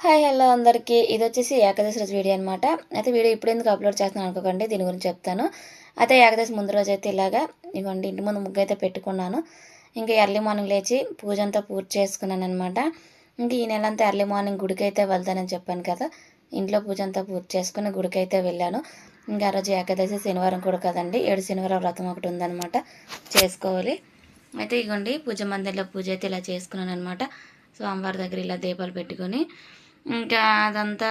Hi hello అందరికీ. ఇది వచ్చేసి ఏకాదశి రోజు వీడియో అనమాట అయితే వీడియో ఇప్పుడు ఎందుకు అప్లోడ్ చేస్తున్నాను అనుకోకండి దీని గురించి చెప్తాను. అయితే ఏకాదశి ముందు రోజు అయితే ఇలాగా ఇవ్వండి ఇంటి ముందు ముగ్గు అయితే పెట్టుకున్నాను. ఇంకా ఎర్లీ మార్నింగ్ లేచి పూజ అంతా పూర్తి చేసుకున్నాను అనమాట ఇంకా ఈ నెల అంతా ఎర్లీ మార్నింగ్ గుడికి అయితే వెళ్తానని చెప్పాను కదా. ఇంట్లో పూజ అంతా పూర్తి చేసుకుని గుడికి అయితే వెళ్ళాను. ఇంకా ఆ రోజు ఏకాదశి శనివారం కూడా కదండి. ఏడు శనివారం వ్రతం ఒకటి ఉందన్నమాట. చేసుకోవాలి. అయితే ఇగోండి పూజ మందిర్లో పూజ అయితే ఇలా చేసుకున్నాను అనమాట స్వామివారి దగ్గర ఇలా దీపాలు పెట్టుకొని ఇంకా అదంతా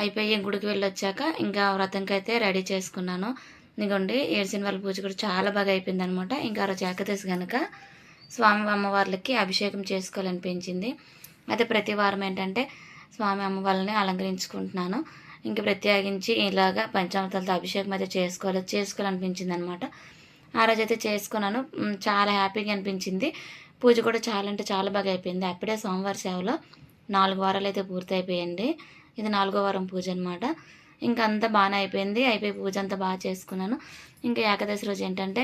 అయిపోయి గుడికి వెళ్ళొచ్చాక ఇంకా వ్రతంకైతే రెడీ చేసుకున్నాను. ఇదిగోండి ఏడ్చిన వాళ్ళ పూజ కూడా చాలా బాగా అయిపోయింది అనమాట ఇంకా ఆ రోజు ఏకదశి కనుక స్వామి అమ్మవార్లకి అభిషేకం చేసుకోవాలనిపించింది. అయితే ప్రతి వారం ఏంటంటే స్వామి అమ్మవారిని అలంకరించుకుంటున్నాను. ఇంక ప్రత్యేకించి ఇలాగా పంచామృతాలతో అభిషేకం అయితే చేసుకోవాలి చేసుకోవాలనిపించింది అనమాట ఆ రోజు అయితే చేసుకున్నాను. చాలా హ్యాపీగా అనిపించింది. పూజ కూడా చాలా అంటే చాలా బాగా అయిపోయింది. అప్పుడే సోమవారం సేవలో నాలుగు వారాలు అయితే పూర్తి ఇది నాలుగో వారం పూజ అనమాట ఇంకా అంతా బాగానే అయిపోయింది. అయిపోయి పూజ అంతా బాగా చేసుకున్నాను. ఇంకా ఏకాదశి రోజు ఏంటంటే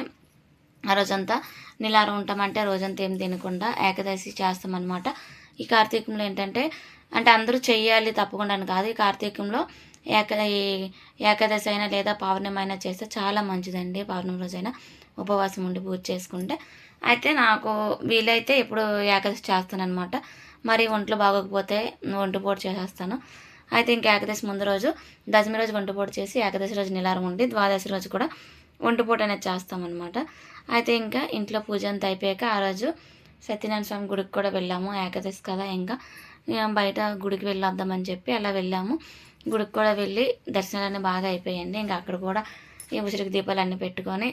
ఆ రోజంతా నిలారం ఉంటామంటే రోజంతా ఏం తినకుండా ఏకాదశి చేస్తామన్నమాట. ఈ కార్తీకంలో ఏంటంటే అంటే అందరూ చెయ్యాలి తప్పకుండా అని కాదు. ఈ కార్తీకంలో ఏక ఈ ఏకాదశి అయినా లేదా పౌర్ణమి అయినా చేస్తే చాలా మంచిదండి. పౌర్ణమి రోజైనా ఉపవాసం ఉండి పూజ చేసుకుంటే. అయితే నాకు వీలైతే ఇప్పుడు ఏకాదశి చేస్తాను అనమాట మరి ఒంట్లో బాగోకపోతే ఒంటిపోటు చేసేస్తాను. అయితే ఇంకా ఏకదశి ముందు రోజు దశమి రోజు ఒంటిపోటు చేసి ఏకదశి రోజు నిలారం ఉండి ద్వాదశి రోజు కూడా ఒంటిపోటు అనేది చేస్తామన్నమాట. అయితే ఇంకా ఇంట్లో పూజ అంతా అయిపోయాక ఆ రోజు సత్యనారాయణ స్వామి గుడికి కూడా వెళ్ళాము. ఏకదశి కదా ఇంకా. బయట గుడికి వెళ్ళొద్దామని చెప్పి అలా వెళ్ళాము. గుడికి కూడా వెళ్ళి దర్శనాలన్నీ బాగా అయిపోయాయండి. ఇంకా అక్కడ కూడా ఈ ఉసిరికి దీపాలు అన్నీ పెట్టుకొని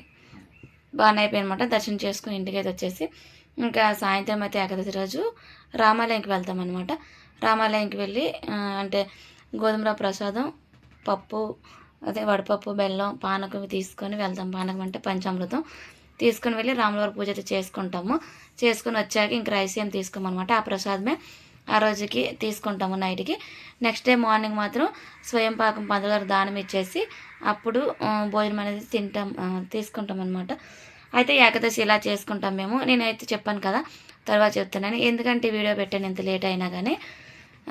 బాగానే అయిపోయాయి అనమాట దర్శనం చేసుకుని ఇంటికి అయితే వచ్చేసి ఇంకా సాయంత్రం అయితే ఏకాదశి రోజు రామాలయంకి వెళ్తామన్నమాట. రామాలయంకి వెళ్ళి అంటే గోధుమర ప్రసాదం పప్పు అదే వడపప్పు బెల్లం పానకం తీసుకొని వెళ్తాం. పానకం అంటే పంచామృతం. తీసుకొని వెళ్ళి రాములవారి పూజ అయితే చేసుకుంటాము. చేసుకొని వచ్చాక ఇంక రైస్ ఏం తీసుకోమన్నమాట. ఆ ప్రసాదమే ఆ రోజుకి తీసుకుంటాము నైట్కి. నెక్స్ట్ డే మార్నింగ్ మాత్రం స్వయం పాకం పందుల దానం ఇచ్చేసి అప్పుడు భోజనం అనేది తింటాం తీసుకుంటాం అనమాట అయితే ఏకదశి ఇలా చేసుకుంటాం మేము? నేనైతే చెప్పాను కదా తర్వాత చెప్తున్నాను. ఎందుకంటే వీడియో పెట్టాను ఎంత లేట్ అయినా కానీ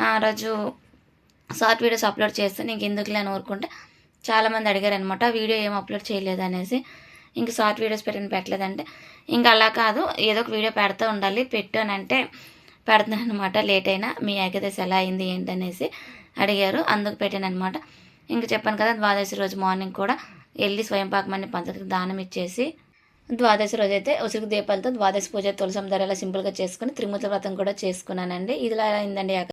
ఆ రోజు షార్ట్ వీడియోస్ అప్లోడ్ చేస్తే నీకు ఎందుకులే అని ఊరుకుంటే చాలామంది అడిగారు అనమాట వీడియో ఏం అప్లోడ్ చేయలేదు అనేసి. ఇంక షార్ట్ వీడియోస్ పెట్టని పెట్టలేదంటే. ఇంకా అలా కాదు ఏదో ఒక వీడియో పెడతా ఉండాలి పెట్టానంటే పెడుతున్నాను అనమాట లేట్ అయినా. మీ ఏకదశి ఎలా అయింది ఏంటనేసి అడిగారు అందుకు పెట్టాను అనమాట. ఇంక చెప్పాను కదా ద్వాదశి రోజు మార్నింగ్ కూడా వెళ్ళి స్వయంపాకం అనే పంచకి దానం ఇచ్చేసి ద్వాదశి రోజు అయితే ఉసుగు దీపాలతో ద్వాదశి పూజ తులసం ధర సింపుల్గా చేసుకుని త్రిమూర్తి వ్రతం కూడా చేసుకున్నానండి. ఇదిలా అయిందండి